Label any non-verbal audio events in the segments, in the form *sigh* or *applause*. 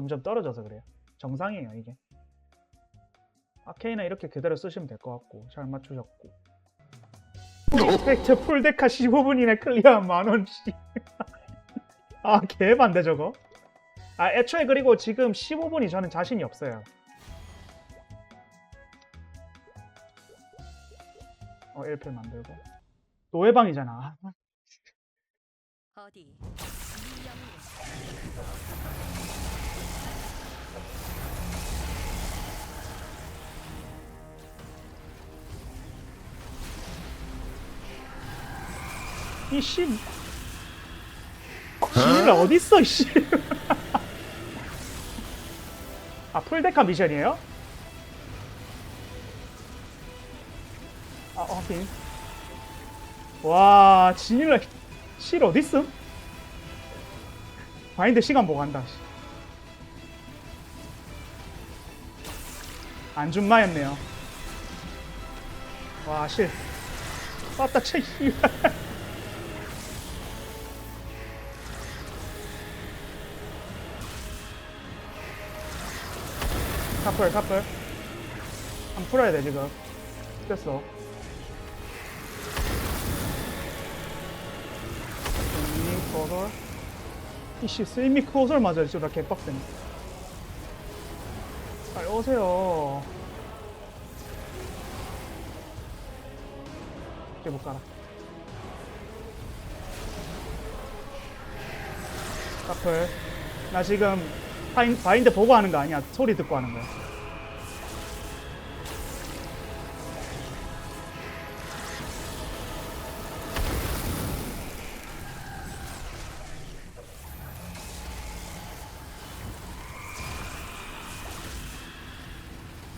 점점 떨어져서 그래요. 정상이에요 이게. 아케이나 이렇게 그대로 쓰시면 될 것 같고 잘 맞추셨고. 팩트 풀데카 15분이내 클리어 만원씩. *laughs* 아 개반대 저거. 아 애초에 그리고 지금 15분이 저는 자신이 없어요. 어 1패 만들고. 노예방이잖아. 아, *laughs* 어디 이 영웅은 이 씨. 지민아 어딨어 이씨. *laughs* 아 풀데카 미션이에요? 아 확인. 와 지민아 실 어딨음? 바인드 시간 보고 한다. 씨. 안준마였네요. 와 실. 왔다 채 *laughs* 카플 카플. 한 풀어야 돼 지금. 됐어. 스미 코솔 이씨 스미 코솔 맞아 진짜 개빡세네 빨리 오세요. 이제 못 가라 카플. 나 지금 바인, 바인드 보고 하는 거 아니야? 소리 듣고 하는 거야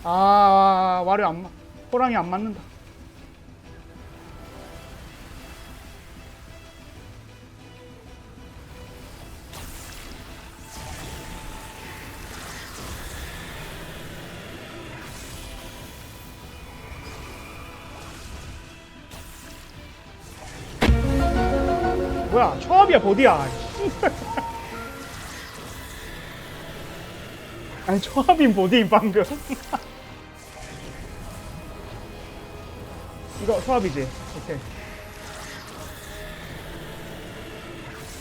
아 와류 안 맞, 호랑이 안 맞는다 뭐야? 초합이야 보디야. *laughs* 아니 초합인 보디인 방금. *laughs* 이거 초합이지? 오케이.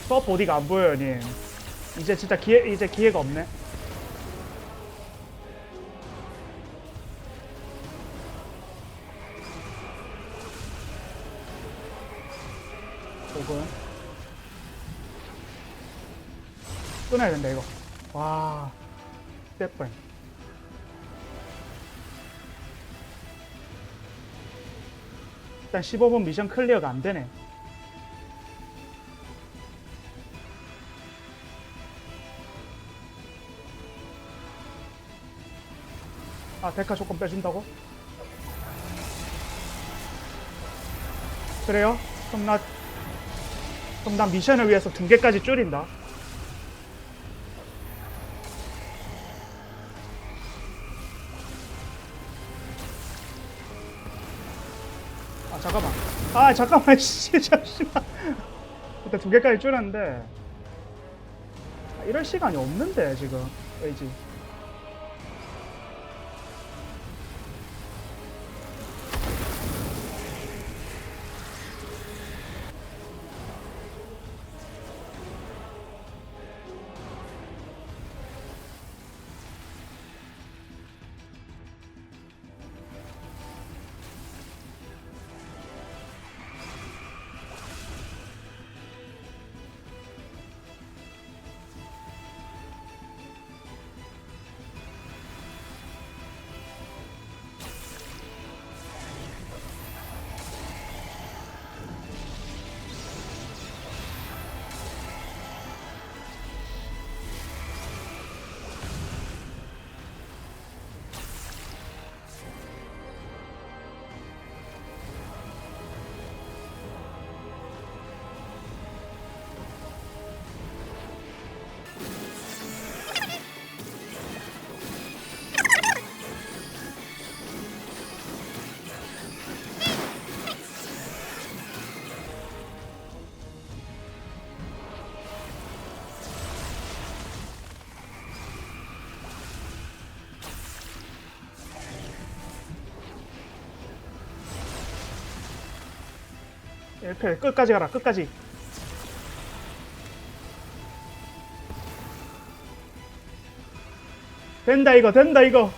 초합 보디가 안 보여요 님. 이제 진짜 기회 이제 기회가 없네. 혹은 끊어야 된다 이거 와 스텝번 일단 15분 미션 클리어가 안 되네 아 데카 조건 빼준다고? 그래요? 그럼 나 그럼 난 미션을 위해서 두 개까지 줄인다. 잠깐만. 아 잠깐만 *laughs* 씨 잠시만. 일단 두 개까지 줄였는데 아, 이럴 시간이 없는데 지금 왜지? 이렇게 끝까지 가라 끝까지. 된다 이거 된다 이거.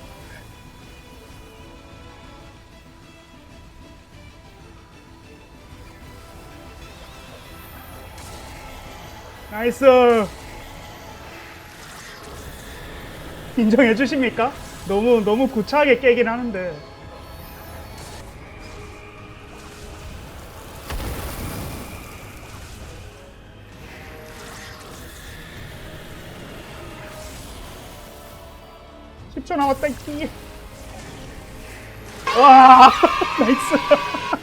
나이스. 인정해 주십니까? 너무 너무 구차하게 깨긴 하는데 (10초) 남았다 이끼 와 *laughs* 나이스